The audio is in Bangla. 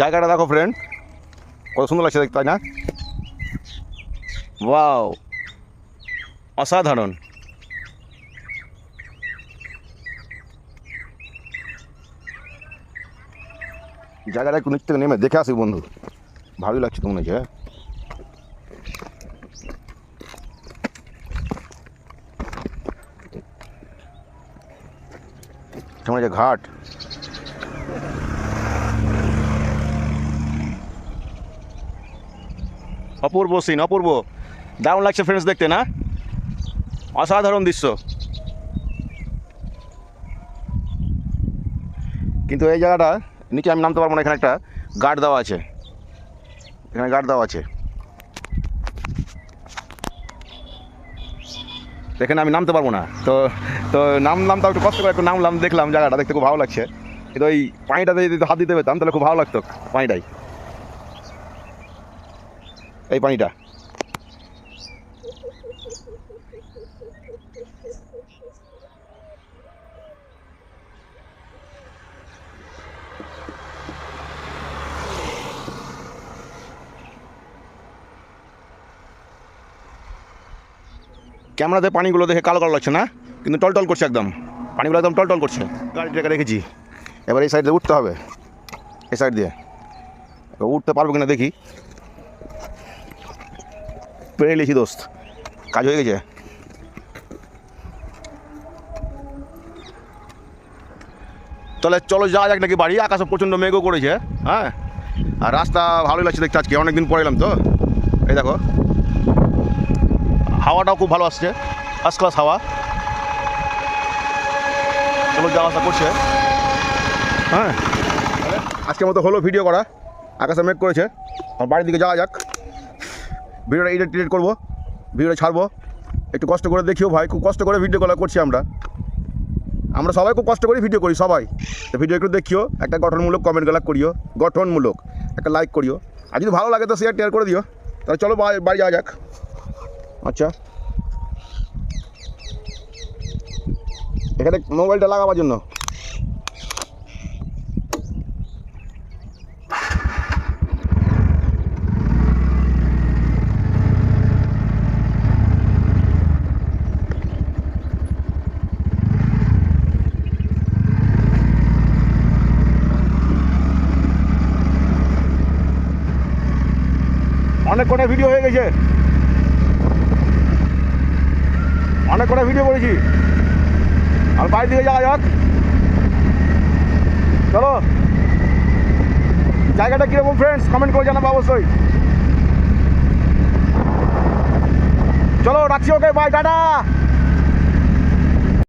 জায়গাটা দেখো ফ্রেন্ড কত সুন্দর লাগছে দেখতে, তাই না? ওয়াও অসাধারণ। জায়গাটা একটু নিচ থেকে নেমে দেখে আসি বন্ধু। ভালোই লাগছে তো মনে হ্যাঁ? ঘাট। অপূর্ব সিন অপূর্ব। দারুণ লাগছে ফ্রেন্ডস দেখতে, না? অসাধারণ দৃশ্য। কিন্তু এই জায়গাটা, নিচে আমি নামতে পারব না, এখানে একটা গার্ড দেওয়া আছে। এখানে গার্ড দেওয়া আছে। এখানে আমি নামতে পারব না। তো তো নামলাম তাও একটু কষ্ট করে একটু নামলাম, দেখলাম জায়গাটা, দেখতে খুব ভালো লাগছে। কিন্তু ওই পানিটাতে যদি হাত দিতে পেতাম, তাহলে খুব ভালো লাগতো, পানিটাই। এই পানিটা। ক্যামেরাতে পানিগুলো দেখে কালো কালো লাগছে না? কিন্তু টলটল করছে একদম। পানিগুলো একদম টলটল করছে। গাড়িটাকে রেখেছি। এবার এই সাইড দিয়ে উঠতে হবে। এই সাইড দিয়ে। উঠতে পারব কিনা দেখি। পেরে নিয়েছি দোস্ত। কাজ হয়ে গেছে। তাহলে চলো যাওয়া যাক নাকি বাড়ি, আকাশে প্রচণ্ড মেঘও করেছে হ্যাঁ? আর রাস্তা ভালোই লাগছে দেখতে আজকে, অনেকদিন পরে এলাম তো। এই দেখো। হাওয়াটাও খুব ভালো আসছে ফার্স্ট ক্লাস হাওয়া। চলো যাওয়া আসা করছে। হ্যাঁ? আজকের মতো হলো ভিডিও করা। আকাশে মেঘ করেছে। বাড়ির দিকে যাওয়া যাক। ভিডিওটা এডিট টিডিট করব, ভিডিওটা ছাড়বো, একটু কষ্ট করে দেখিও ভাই, খুব কষ্ট করে ভিডিও করা করছি আমরা। আমরা সবাই খুব কষ্ট করে ভিডিও করি, সবাই। তো ভিডিও একটু দেখিও, একটা গঠনমূলক কমেন্ট গলা করিও, গঠনমূলক, একটা লাইক করিও। আর যদি ভালো লাগে তো শেয়ার টেয়ার করে দিও। তাহলে চলো বাড়ি যাওয়া যাক। আচ্ছা। এখানে মোবাইলটা লাগাবার জন্য। অনেক কটা ভিডিও হয়ে গেছে। অনেক কটা ভিডিও করেছি। আর বাড়ির দিকে যাওয়া যাক। চলো। জায়গাটা কীরকম ফ্রেন্ডস কমেন্ট করে জানাব অবশ্যই। চলো, রাখছি ওকে বাই টাটা।